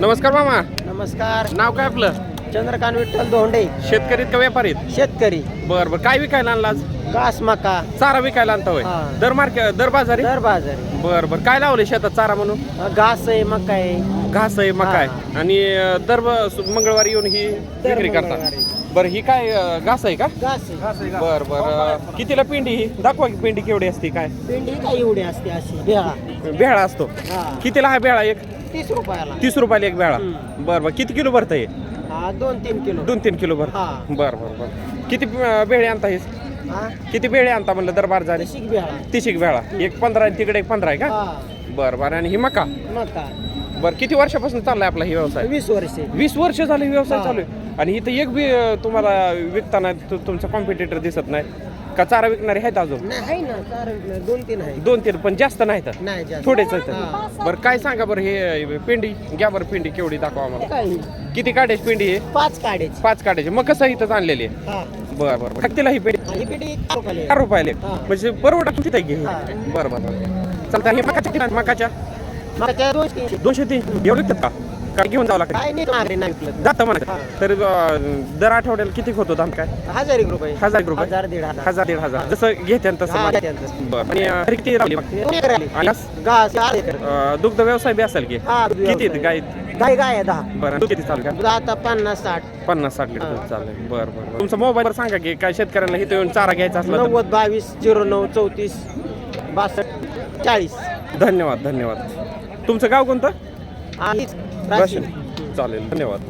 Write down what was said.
नमस्कार मामा. नमस्कार. नाव काय आपलं? चंद्रकांत विठ्ठल धोंडे. शेतकरीत का व्यापारीत? शेतकरी. बर बर. काय विकायला आणला आज? घास मका. चारा विकायला आणता होय. हा. दर मार्के दर बाजारी? दर बाजारी. बर बर. काय लावले शेतात चारा म्हणून? घास आहे मका आहे. घास आहे मका आहे. आणि अं, दर ब- सु- मंगळवारी येऊन ही विक्री करता. मंगळवारी. बर ही काय अं, घास आहे का? घास आहे. बर बर. अं, कितीला पिंडी ही? दाखवा की पिंडी केवढी असते काय? भेंडी काय एवढी असते अशी? बेळा बेळा असतो. हा. कितीला हा बेळा एक? तीस रुपयाला. तीस रुपयाला एक बेळा हम्म. बर बर. किती किलो भरत हा दोन तीन किलो. दोन तीन किलो भर हा. बर बर बर. किती अं, बेळे आणता हे? हा किती बेळे आणता म्हणलं दरबार झाले तशी बेळा तिशी बेळा एक पंधरा आणि तिकडे एक पंधरा आहे का? हा. बर बर. आणि ही मका? बर किती वर्षापासून चाललाय आपला ही व्यवसाय? वीस वर्षे. वीस वर्ष झाले व्यवसाय हा. चालू आहे. आणि इथं एक बी अं, तुम्हाला विकताना तु- तुमचा कॉम्पिटिटर दिसत नाही. का चारा विकणारे आहेत अजून? नाही आहे ना चार विकणार, दोन तीन आहे दोन तीन पण जास्त नाहीत? नाही जास्त. थोडेच हा. आहेत बरं काय सांगा बरं हे पिंडी घ्या बरं पिंडी केवढी दाखवा आम्हाला. किती काढायची पिंडी आहे पाच काढायची पाच काढायची मग कसं इथंच आणलेली आहे? हा. बरं बरं बरं. ही पिंडी. ही पेटी चार रुपयाला चार. रुपयाला. हा. म्हणजे परवडा किती आहे घे हा. बरं बरं बरं. चालतं हे मकाच्या किती मकाच्या? दोनशे तीनशे. दोनशे तीन एवढं का? काय घेऊन जावं लागतं? काय नाही मागणी नाही विकलं जातं म्हणा. तर अं, दर आठवड्याला किती होतो दाम काय? हजार एक रुपये. हजार एक रुपये? हजार दीड हजार. हजार दीड हजार. जसं घेते तसं हा, तसं. बरं. आणि अं, किती राहिली मग? दोन एकर आली. आणि घास? घास चार एकर. अं, दुग्ध व्यवसाय बी असेल की? हा, किती व्यवसाय. गाय गाय गाय आहे दहा. बरं. दूध किती चालू का दूध आता पन्नास साठ. पन्नास साठ लिटर. दूध चालेल बरं बरं तुमचा मोबाईल सांगा की काय शेतकऱ्यांना इथं येऊन चारा घ्यायचा असला तर. नव्वद बावीस झिरो नऊ चौतीस बासष्ट चाळीस. धन्यवाद धन्यवाद. तुमचं गाव कोणतं? राशीन चालेल. धन्यवाद.